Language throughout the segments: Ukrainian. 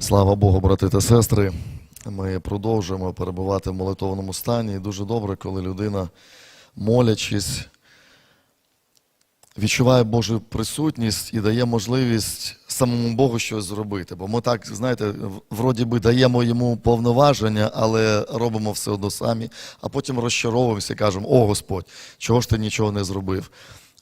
Слава Богу, брати та сестри. Ми продовжуємо перебувати в молитовному стані. І дуже добре, коли людина, молячись, відчуває Божу присутність і дає можливість самому Богу щось зробити. Бо ми так, знаєте, вроді би даємо йому повноваження, але робимо все одно самі, а потім розчаровуємося і кажемо: О Господь, чого ж ти нічого не зробив?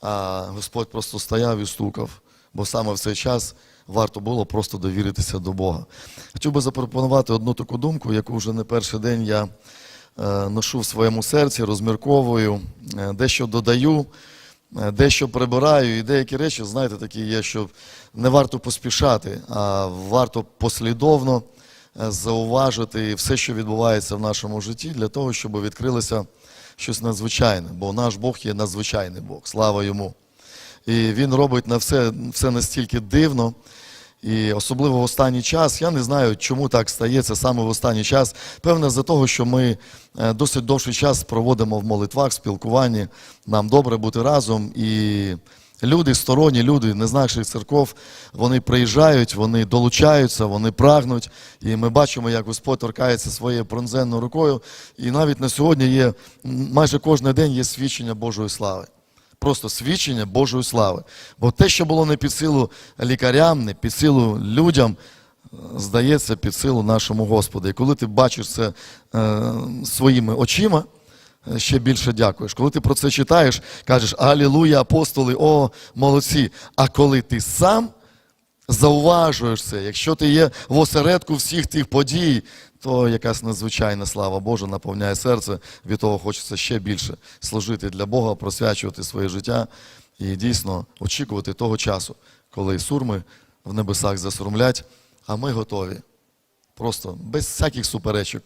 А Господь просто стояв і стукав, бо саме в цей час варто було просто довіритися до Бога. Хотів би запропонувати одну таку думку, яку вже не перший день я е, ношу в своєму серці, розмірковую, е, дещо додаю, е, дещо прибираю, і деякі речі, знаєте, такі є, що не варто поспішати, а варто послідовно зауважити все, що відбувається в нашому житті, для того, щоб відкрилося щось надзвичайне, бо наш Бог є надзвичайний Бог, слава йому. І він робить на все, все настільки дивно. І особливо в останній час, я не знаю, чому так стається саме в останній час. Певне, за того, що ми е, досить довший час проводимо в молитвах, в спілкуванні. Нам добре бути разом. І люди, сторонні люди, не з наших церков, вони приїжджають, вони долучаються, вони прагнуть. І ми бачимо, як Господь торкається своєю пронзенною рукою. І навіть на сьогодні є майже кожен день є свідчення Божої слави. Просто свідчення Божої слави. Бо те, що було не під силу лікарям, не під силу людям, е, здається під силу нашому Господу. І коли ти бачиш це е, своїми очима, е, ще більше дякуєш. Коли ти про це читаєш, кажеш Алілуя, апостоли, о, молодці. А коли ти сам зауважуєш це, якщо ти є в осередку всіх тих подій, то якась надзвичайна слава Божа наповняє серце. Від того хочеться ще більше служити для Бога, просвячувати своє життя і дійсно очікувати того часу, коли сурми в небесах засурмлять, а ми готові. Просто без всяких суперечок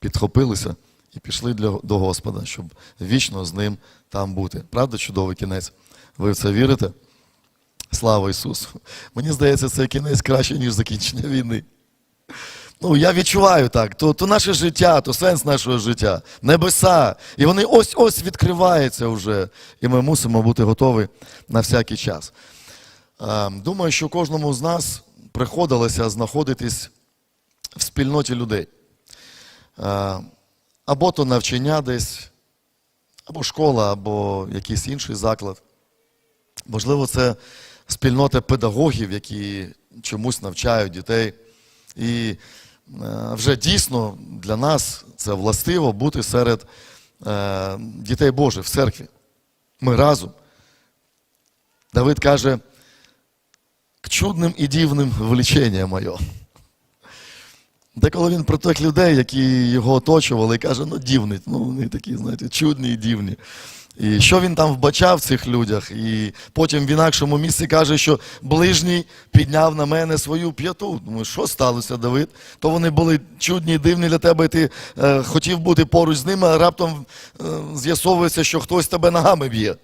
підхопилися і пішли для, до Господа, щоб вічно з ним там бути. Правда, чудовий кінець? Ви в це вірите? Слава Ісусу! Мені здається, цей кінець краще, ніж закінчення війни. Ну, я відчуваю так, то, то наше життя, то сенс нашого життя, небеса. І вони ось-ось відкриваються вже. І ми мусимо бути готові на всякий час. Думаю, що кожному з нас приходилося знаходитись в спільноті людей. Або то навчання десь, або школа, або якийсь інший заклад. Можливо, це спільнота педагогів, які чомусь навчають дітей. І е, вже дійсно для нас це властиво бути серед е, дітей Божих в церкві. Ми разом. Давид каже, к чудним і дивним влечення моє. Деколи він про тих людей, які його оточували, і каже, ну дивний, ну вони такі, знаєте, чудні і дивні. І що він там вбачав в цих людях? І потім в інакшому місці каже, що ближній підняв на мене свою п'яту. Думаю, що сталося, Давид? То вони були чудні дивні для тебе, і ти е, хотів бути поруч з ними, а раптом е, з'ясовується, що хтось тебе ногами б'є.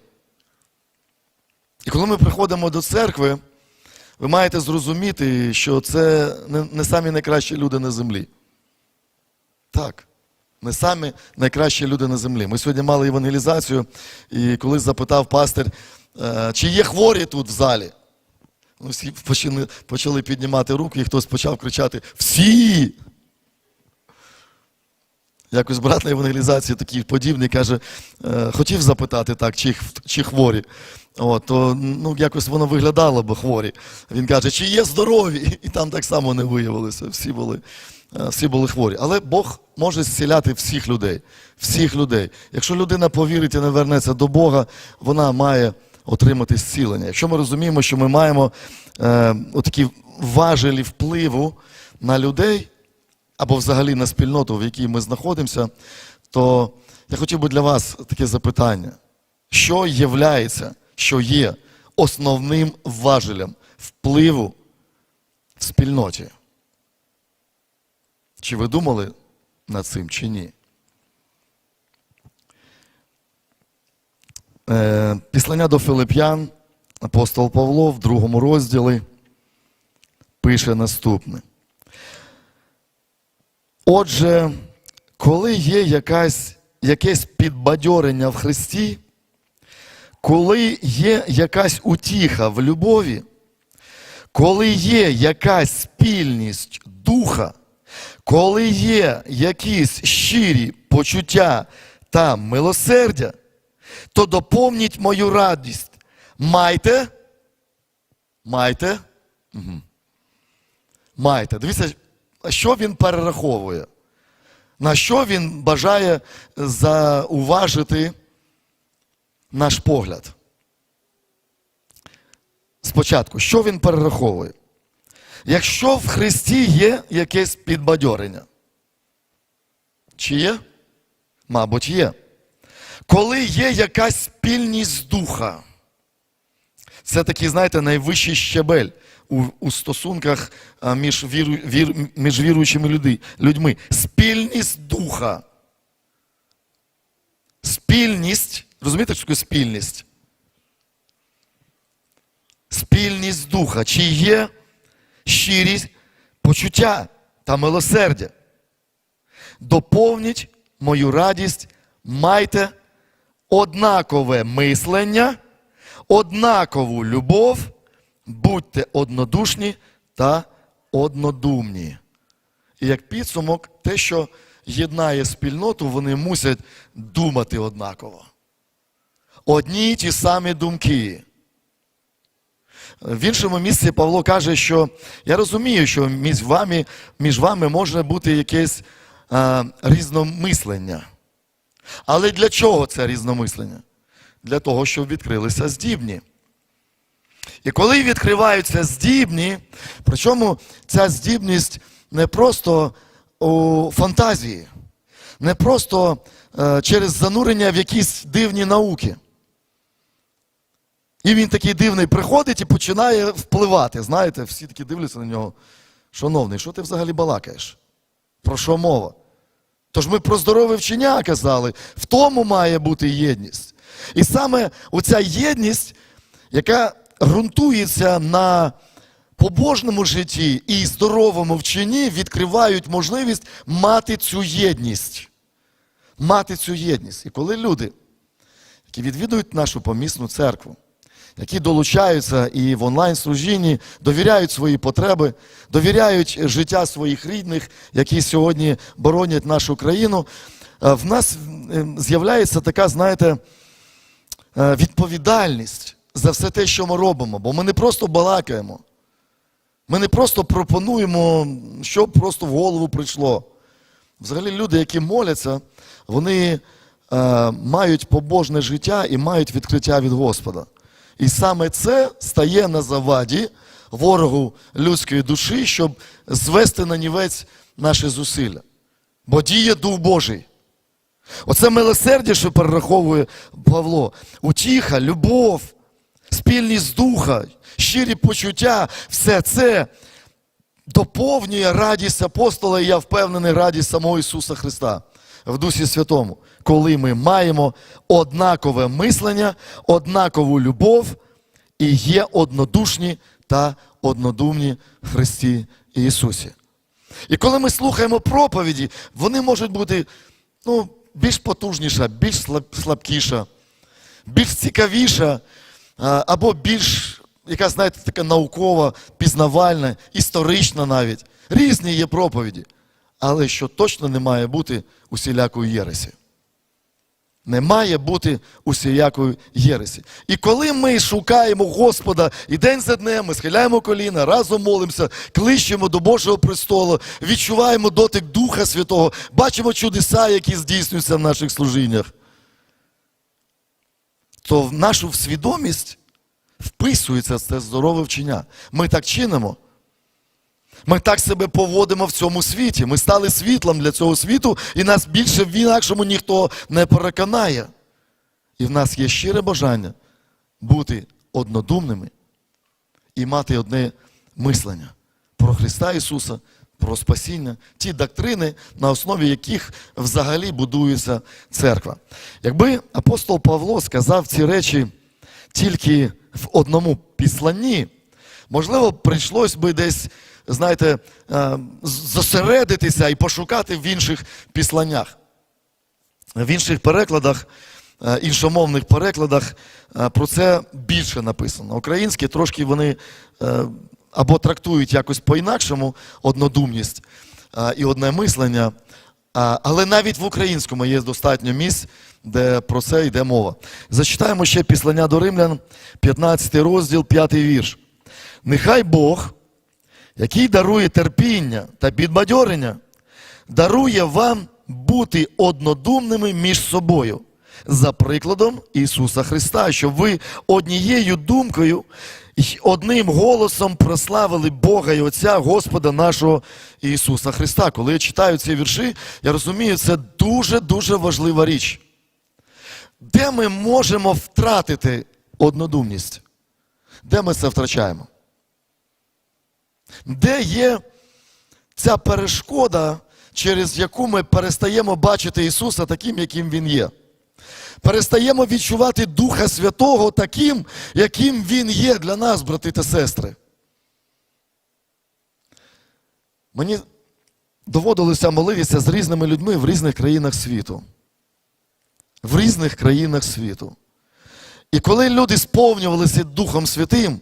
І коли ми приходимо до церкви, ви маєте зрозуміти, що це не, не самі найкращі люди на землі. Так. Не самі найкращі люди на землі. Ми сьогодні мали евангелізацію, і колись запитав пастир, е, чи є хворі тут в залі. Ну, всі почали, піднімати руки, і хтось почав кричати: Всі! Якось брат на евангелізації такий подібний каже, е, хотів запитати так, чи, чи хворі. От, то ну, якось воно виглядало б хворі. Він каже, чи є здорові? І там так само не виявилося. Всі були, е, всі були хворі. Але Бог може зціляти всіх людей. Всіх людей. Якщо людина повірить і не вернеться до Бога, вона має отримати зцілення. Якщо ми розуміємо, що ми маємо е, отакі важелі впливу на людей, або взагалі на спільноту, в якій ми знаходимося, то я хотів би для вас таке запитання. Що являється, що є основним важелем впливу в спільноті? Чи ви думали над цим, чи ні? Е, Післання до Филип'ян, апостол Павло в другому розділі пише наступне. Отже, коли є якась, якесь підбадьорення в Христі, коли є якась утіха в любові, коли є якась спільність духа. Коли є якісь щирі почуття та милосердя, то доповніть мою радість. Майте. Майте. Угу. Майте. Дивіться, що він перераховує. На що він бажає зауважити наш погляд? Спочатку, що він перераховує? Якщо в Христі є якесь підбадьорення, чи є? Мабуть, є. Коли є якась спільність духа, це такий, знаєте, найвищий щебель у, у стосунках між, віру, вір, між віруючими люди, людьми. Спільність духа. Спільність, розумієте, що таке спільність? Спільність духа. Чи є щирість почуття та милосердя? Доповніть мою радість, майте однакове мислення, однакову любов, будьте однодушні та однодумні. І як підсумок, те, що єднає спільноту, вони мусять думати однаково. Одні й ті самі думки. В іншому місці Павло каже, що я розумію, що між вами, між вами може бути якесь а, різномислення. Але для чого це різномислення? Для того, щоб відкрилися здібні. І коли відкриваються здібні, причому ця здібність не просто у фантазії, не просто е, через занурення в якісь дивні науки. І він такий дивний приходить і починає впливати. Знаєте, всі такі дивляться на нього. Шановний, що ти взагалі балакаєш? Про що мова? Тож ми про здорове вчення казали, в тому має бути єдність. І саме оця єдність, яка ґрунтується на побожному житті і здоровому вченні, відкривають можливість мати цю єдність. Мати цю єдність. І коли люди, які відвідують нашу помісну церкву, які долучаються і в онлайн-служінні, довіряють свої потреби, довіряють життя своїх рідних, які сьогодні боронять нашу країну, е, в нас з'являється така, знаєте, е, відповідальність за все те, що ми робимо. Бо ми не просто балакаємо, ми не просто пропонуємо, що просто в голову прийшло. Взагалі, люди, які моляться, вони е, мають побожне життя і мають відкриття від Господа. І саме це стає на заваді ворогу людської душі, щоб звести на нівець наші зусилля. Бо діє Дух Божий. Оце милосердя, що перераховує Павло. Утіха, любов, спільність духа, щирі почуття, все це доповнює радість апостола, і я впевнений, радість самого Ісуса Христа в Дусі Святому, коли ми маємо однакове мислення, однакову любов і є однодушні та однодумні в Христі Ісусі. І коли ми слухаємо проповіді, вони можуть бути ну, більш потужніша, більш слаб- слабкіша, більш цікавіша, або більш, яка, знаєте, така наукова, пізнавальна, історична навіть. Різні є проповіді. Але що точно не має бути усілякої єресі. Не має бути усіякої єресі. І коли ми шукаємо Господа і день за днем ми схиляємо коліна, разом молимося, кличемо до Божого престолу, відчуваємо дотик Духа Святого, бачимо чудеса, які здійснюються в наших служіннях, то в нашу свідомість вписується це здорове вчення. Ми так чинимо. Ми так себе поводимо в цьому світі. Ми стали світлом для цього світу, і нас більше в інакшому ніхто не переконає. І в нас є щире бажання бути однодумними і мати одне мислення про Христа Ісуса, про спасіння, ті доктрини, на основі яких взагалі будується церква. Якби апостол Павло сказав ці речі тільки в одному післанні, можливо, прийшлось би десь, знаєте, е, зосередитися і пошукати в інших післаннях. В інших перекладах, е, іншомовних перекладах е, про це більше написано. Українські трошки вони або трактують якось по-інакшому однодумність а, і одне мислення. А, але навіть в українському є достатньо місць, де про це йде мова. Зачитаємо ще післання до римлян, 15 розділ, 5 вірш. Нехай Бог, який дарує терпіння та підбадьорення, дарує вам бути однодумними між собою, за прикладом Ісуса Христа, щоб ви однією думкою одним голосом прославили Бога і Отця Господа нашого Ісуса Христа. Коли я читаю ці вірші, я розумію, це дуже-дуже важлива річ. Де ми можемо втратити однодумність? Де ми це втрачаємо? Де є ця перешкода, через яку ми перестаємо бачити Ісуса таким, яким Він є? Перестаємо відчувати Духа Святого таким, яким Він є для нас, брати та сестри. Мені доводилося молитися з різними людьми в різних країнах світу. В різних країнах світу. І коли люди сповнювалися Духом Святим,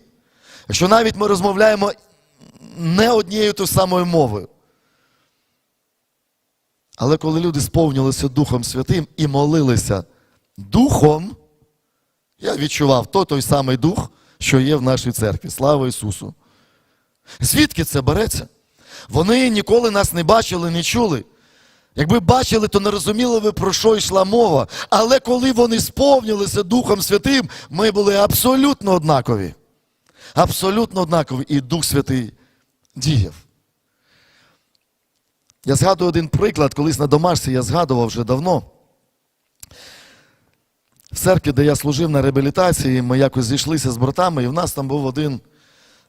якщо навіть ми розмовляємо не однією тою самою мовою, але коли люди сповнювалися Духом Святим і молилися Духом, я відчував той той самий дух, що є в нашій церкві. Слава Ісусу! Звідки це береться? Вони ніколи нас не бачили, не чули. Якби бачили, то не розуміли ви, про що йшла мова. Але коли вони сповнилися Духом Святим, ми були абсолютно однакові. Абсолютно однакові. І Дух Святий діяв. Я згадую один приклад, колись на домашці я згадував вже давно. В церкві, де я служив на реабілітації, ми якось зійшлися з братами, і в нас там був один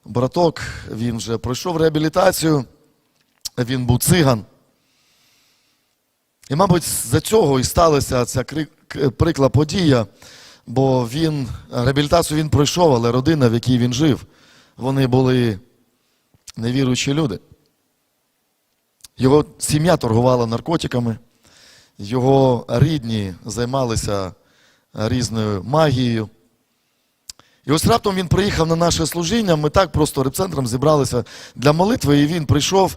браток, він вже пройшов реабілітацію, він був циган. І, мабуть, за цього і сталася ця прикла подія, бо він, реабілітацію він пройшов, але родина, в якій він жив, вони були невіруючі люди. Його сім'я торгувала наркотиками, його рідні займалися різною магією. І ось раптом він приїхав на наше служіння, ми так просто репцентром зібралися для молитви, і він прийшов,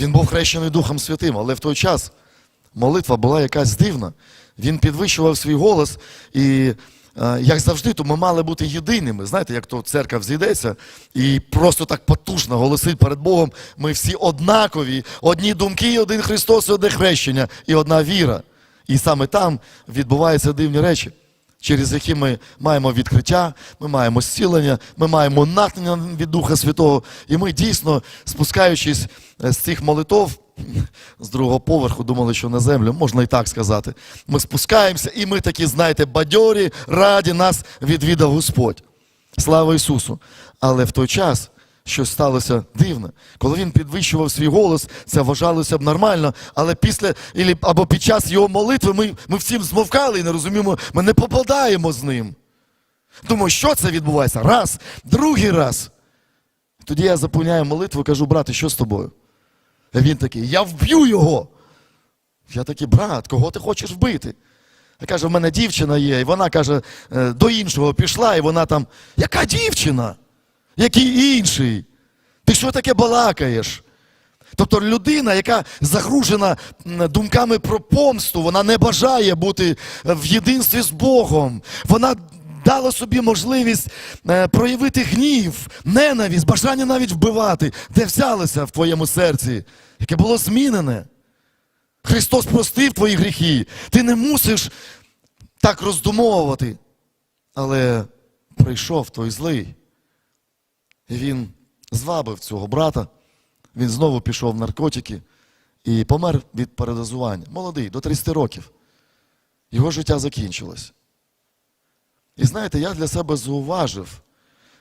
він був хрещений Духом Святим, але в той час молитва була якась дивна. Він підвищував свій голос, і е, як завжди, то ми мали бути єдиними. Знаєте, як то церква зійдеться і просто так потужно голосить перед Богом. Ми всі однакові, одні думки, один Христос, одне хрещення, і одна віра. І саме там відбуваються дивні речі, через які ми маємо відкриття, ми маємо зцілення, ми маємо натхнення від Духа Святого. І ми дійсно, спускаючись е, з цих молитов, з другого поверху, думали, що на землю, можна і так сказати. Ми спускаємося, і ми такі, знаєте, бадьорі, раді нас відвідав Господь. Слава Ісусу! Але в той час щось сталося дивне. Коли він підвищував свій голос, це вважалося б нормально, але після або під час його молитви ми, ми всім змовкали і не розуміємо, ми не попадаємо з ним. Думаю, що це відбувається? Раз, другий раз. Тоді я заповняю молитву і кажу, брате, що з тобою? А він такий, я вб'ю його. Я такий, брат, кого ти хочеш вбити? Я каже, в мене дівчина є, і вона каже, «Е, до іншого пішла, і вона там, яка дівчина? Який інший? Ти що таке балакаєш? Тобто людина, яка загружена думками про помсту, вона не бажає бути е, в єдинстві з Богом. Вона дала собі можливість е, проявити гнів, ненависть, бажання навіть вбивати, де взялося в твоєму серці, яке було змінене. Христос простив твої гріхи. Ти не мусиш так роздумовувати. Але прийшов той злий. Він звабив цього брата. Він знову пішов в наркотики і помер від передозування. Молодий, до 30 років. Його життя закінчилось. І знаєте, я для себе зауважив,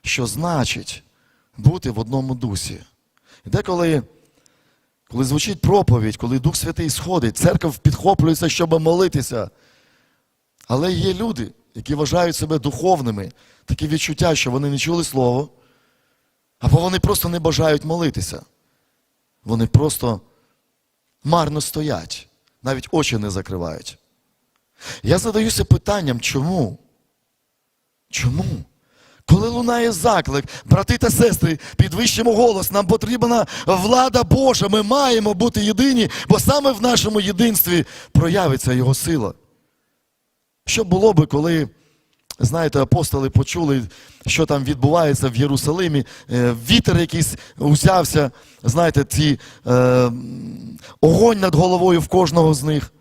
що значить бути в одному дусі. І деколи, коли звучить проповідь, коли Дух Святий сходить, церква підхоплюється, щоб молитися. Але є люди, які вважають себе духовними, такі відчуття, що вони не чули слово, або вони просто не бажають молитися. Вони просто марно стоять, навіть очі не закривають. Я задаюся питанням, чому? Чому? Коли лунає заклик, брати та сестри, підвищимо голос, нам потрібна влада Божа. Ми маємо бути єдині, бо саме в нашому єдинстві проявиться Його сила. Що було би, коли, знаєте, апостоли почули, що там відбувається в Єрусалимі, е, вітер якийсь узявся, знаєте, ці е, огонь над головою в кожного з них.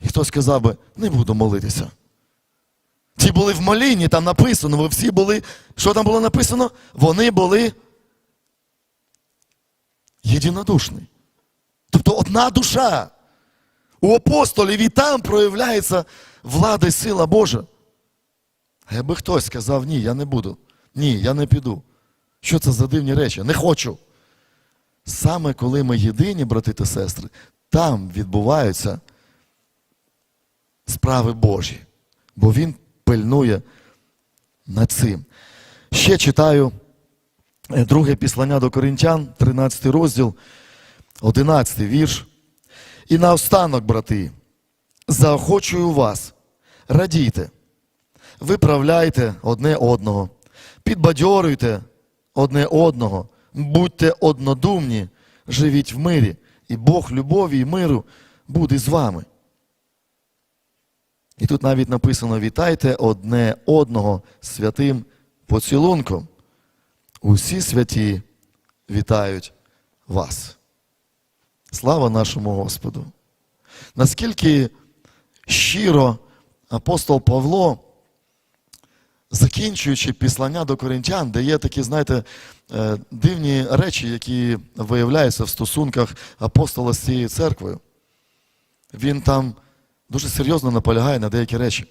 І хтось сказав би, не буду молитися. Ті були в молінні, там написано, ви всі були. Що там було написано? Вони були єдинодушні. Тобто одна душа. У апостолів і там проявляється влада і сила Божа. А якби хтось сказав, ні, я не буду. Ні, я не піду. Що це за дивні речі? Не хочу. Саме коли ми єдині, брати та сестри, там відбуваються справи Божі. Бо Він пильнує над цим. Ще читаю е, друге післання до Коринтян, 13 розділ, 11 вірш. І наостанок, брати, заохочую вас, радійте, виправляйте одне одного, підбадьорюйте одне одного, будьте однодумні, живіть в мирі, і Бог любові і миру буде з вами. І тут навіть написано: вітайте одне одного святим поцілунком. Усі святі вітають вас. Слава нашому Господу! Наскільки щиро апостол Павло, закінчуючи післання до коринтян, де є такі, знаєте, е, дивні речі, які виявляються в стосунках апостола з цією церквою, він там дуже серйозно наполягає на деякі речі.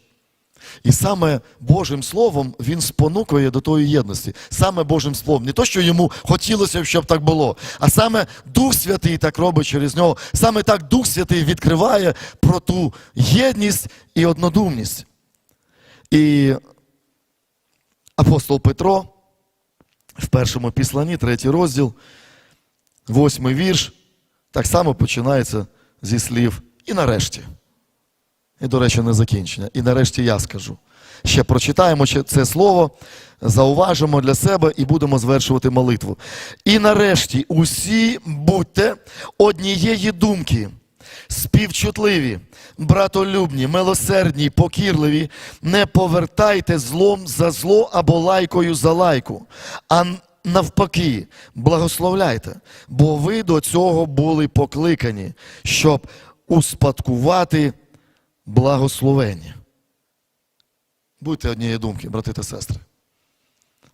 І саме Божим Словом він спонукує до тої єдності. Саме Божим Словом. Не то, що йому хотілося, щоб так було, а саме Дух Святий так робить через нього. Саме так Дух Святий відкриває про ту єдність і однодумність. І апостол Петро в першому післанні, третій розділ, восьмий вірш, так само починається зі слів і нарешті. І, до речі, не закінчення. І нарешті я скажу. Ще прочитаємо це слово, зауважимо для себе і будемо звершувати молитву. І нарешті усі будьте однієї думки, співчутливі, братолюбні, милосердні, покірливі, не повертайте злом за зло або лайкою за лайку, а навпаки, благословляйте, бо ви до цього були покликані, щоб успадкувати благословення. Будьте однієї думки, брати та сестри.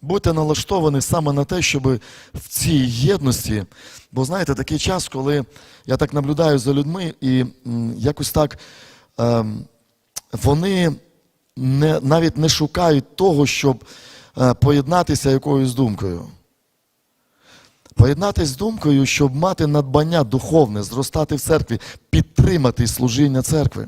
Будьте налаштовані саме на те, щоб в цій єдності, бо знаєте, такий час, коли я так наблюдаю за людьми, і якось так ем, вони не, навіть не шукають того, щоб е, поєднатися якоюсь думкою. Поєднатися з думкою, щоб мати надбання духовне, зростати в церкві, підтримати служіння церкви.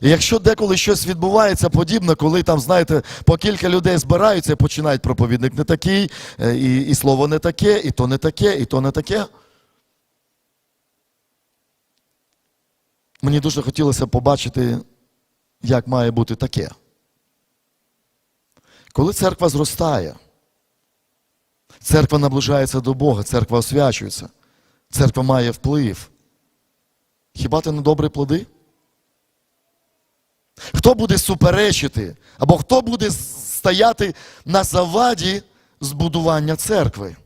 І якщо деколи щось відбувається подібне, коли там, знаєте, по кілька людей збираються і починають проповідник не такий, е, і, і слово не таке, і то не таке, і то не таке. Мені дуже хотілося побачити, як має бути таке. Коли церква зростає, церква наближається до Бога, церква освячується, церква має вплив. Хіба це не добрі плоди? Хто буде суперечити, або хто буде стояти на заваді збудування церкви?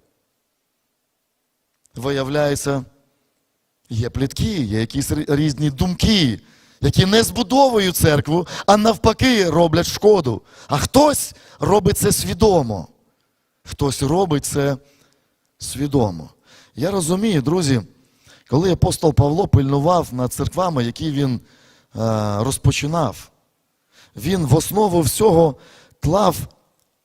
Виявляється, є плітки, є якісь різні думки, які не збудовують церкву, а навпаки роблять шкоду. А хтось робить це свідомо. Хтось робить це свідомо. Я розумію, друзі, коли апостол Павло пильнував над церквами, які він розпочинав, він в основу всього клав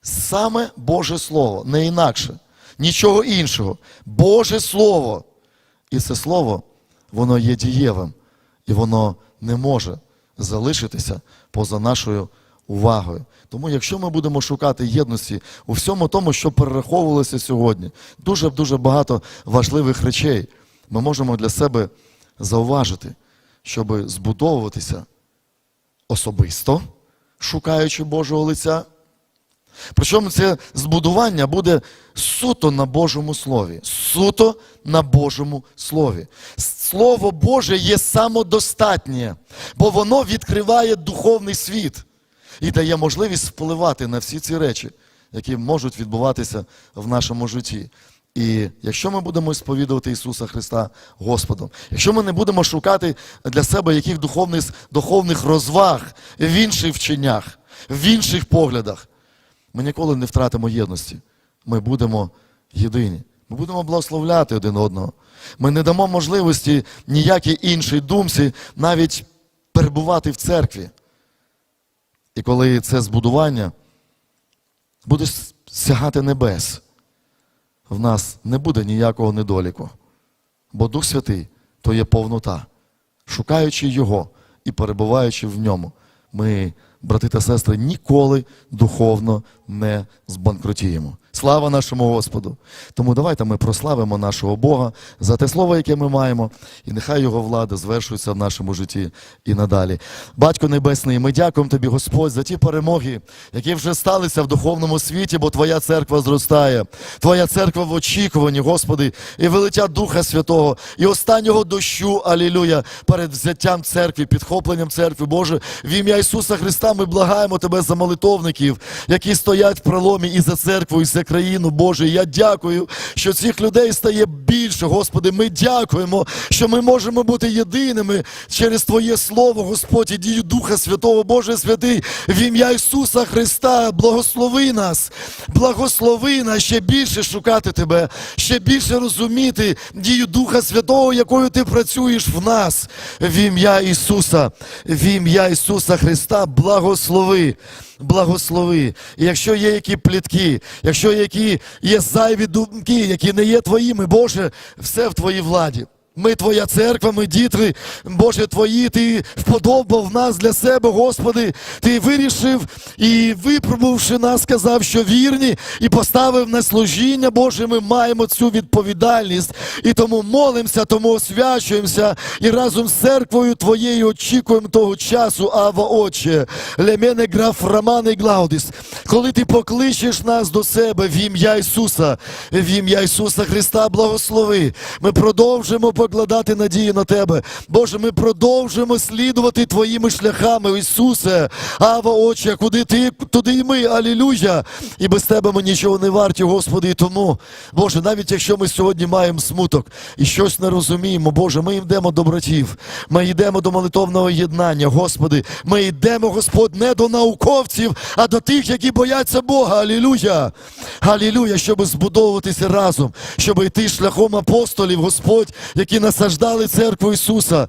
саме Боже Слово, не інакше, нічого іншого. Боже Слово. І це слово, воно є дієвим, і воно не може залишитися поза нашою увагою. Тому, якщо ми будемо шукати єдності у всьому тому, що перераховувалося сьогодні, дуже дуже багато важливих речей ми можемо для себе зауважити, щоб збудовуватися особисто, шукаючи Божого лиця, Причому це збудування буде суто на Божому Слові. Суто на Божому Слові. Слово Боже є самодостатнє, бо воно відкриває духовний світ і дає можливість впливати на всі ці речі, які можуть відбуватися в нашому житті. І якщо ми будемо сповідувати Ісуса Христа Господом, якщо ми не будемо шукати для себе яких духовних, духовних розваг в інших вченнях, в інших поглядах, ми ніколи не втратимо єдності. Ми будемо єдині. Ми будемо благословляти один одного. Ми не дамо можливості ніякій іншій думці навіть перебувати в церкві. І коли це збудування буде сягати небес, в нас не буде ніякого недоліку. Бо Дух Святий то є повнота. Шукаючи Його і перебуваючи в ньому, ми, брати та сестри, ніколи духовно не збанкрутіємо. Слава нашому Господу! Тому давайте ми прославимо нашого Бога за те слово, яке ми маємо, і нехай Його влада звершується в нашому житті і надалі. Батько Небесний, ми дякуємо Тобі, Господь, за ті перемоги, які вже сталися в духовному світі, бо Твоя церква зростає, Твоя церква в очікуванні, Господи, і велиття Духа Святого, і останнього дощу, алілюя, перед взяттям церкви, підхопленням церкви, Боже, в ім'я Ісуса Христа ми благаємо Тебе за молитовників, які стоять в проломі і за церкву, і за країну, Боже. Я дякую, що цих людей стає більше, Господи. Ми дякуємо, що ми можемо бути єдиними через Твоє Слово, Господь, і дію Духа Святого, Боже Святий, в ім'я Ісуса Христа, благослови нас, благослови нас ще більше шукати Тебе, ще більше розуміти дію Духа Святого, якою Ти працюєш в нас, в ім'я Ісуса, в ім'я Ісуса Христа, благослови. Благослови. Якщо є які плітки, якщо які є зайві думки, які не є твоїми, Боже, все в твоїй владі. Ми Твоя церква, ми діти, Боже Твої, Ти вподобав нас для себе, Господи. Ти вирішив і випробувавши нас, сказав, що вірні, і поставив на служіння, Боже, ми маємо цю відповідальність. І тому молимося, тому освячуємося і разом з церквою Твоєю очікуємо того часу, Ава Отче, Лемене граф Роман і Глаудіс, коли Ти покличеш нас до себе в ім'я Ісуса, в ім'я Ісуса Христа, благослови. Ми продовжимо покладати надію на Тебе. Боже, ми продовжуємо слідувати Твоїми шляхами, Ісусе. Ава, Отче, куди Ти, туди і ми, алілюя. І без Тебе ми нічого не варті, Господи. І тому, Боже, навіть якщо ми сьогодні маємо смуток і щось не розуміємо, Боже, ми йдемо до братів, ми йдемо до молитовного єднання, Господи. Ми йдемо, Господь, не до науковців, а до тих, які бояться Бога. Алілюя. Алілюя, щоб збудовуватися разом, щоб йти шляхом апостолів, Господь, які насаждали церкву Ісуса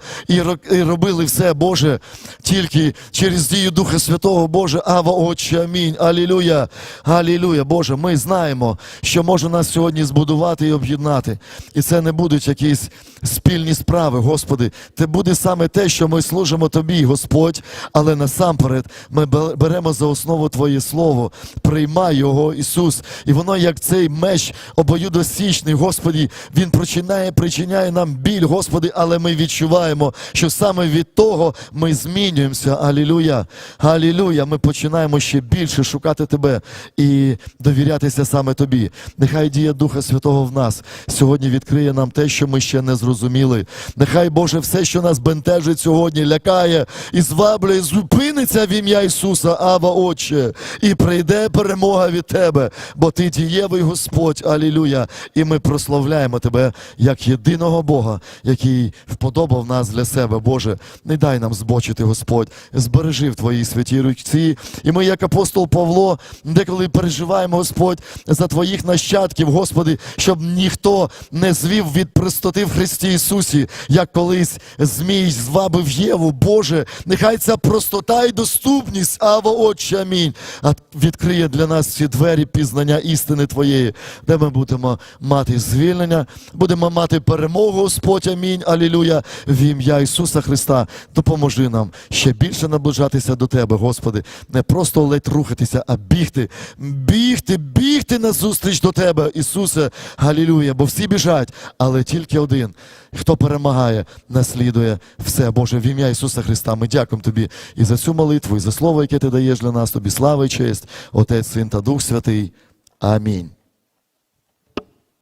і робили все, Боже, тільки через дію Духа Святого, Боже, Ава, Отче, амінь. Алілюя. Алілюя. Боже, ми знаємо, що може нас сьогодні збудувати і об'єднати. І це не будуть якісь спільні справи, Господи. Це буде саме те, що ми служимо Тобі, Господь, але насамперед ми беремо за основу Твоє Слово, приймай його, Ісус. І воно, як цей меч обоюдосічний, Господі, Він причиняє, причиняє нам біль, Господи, але ми відчуваємо, що саме від того ми змінюємося. Алілюя. Алілюя. Ми починаємо ще більше шукати Тебе і довірятися саме Тобі. Нехай дія Духа Святого в нас сьогодні відкриє нам те, що ми ще не зрозуміли. Нехай, Боже, все, що нас бентежить сьогодні, лякає і зваблює, зупиниться в ім'я Ісуса, Ава, Отче, і прийде перемога від Тебе, бо Ти дієвий Господь, Алілюя. І ми прославляємо Тебе як єдиного Бога, який вподобав нас для себе. Боже, не дай нам збочити, Господь, збережи в Твоїй святій руці. І ми, як апостол Павло, деколи переживаємо, Господь, за Твоїх нащадків, Господи, щоб ніхто не звів від простоти в Христі Ісусі, як колись змій звабив Єву. Боже, нехай ця простота і доступність, Ава, Отче, амінь, а відкриє для нас ці двері пізнання істини Твоєї, де ми будемо мати звільнення, будемо мати перемогу, Господь, амінь, алілюя, в ім'я Ісуса Христа. Допоможи нам ще більше наближатися до Тебе, Господи, не просто ледь рухатися, а бігти, бігти, бігти назустріч до Тебе, Ісусе, алілюя, бо всі біжать, але тільки один. Хто перемагає, наслідує все, Боже, в ім'я Ісуса Христа. Ми дякуємо Тобі і за цю молитву, і за слово, яке ти даєш для нас. Тобі слава і честь, Отець, Син та Дух Святий. Амінь.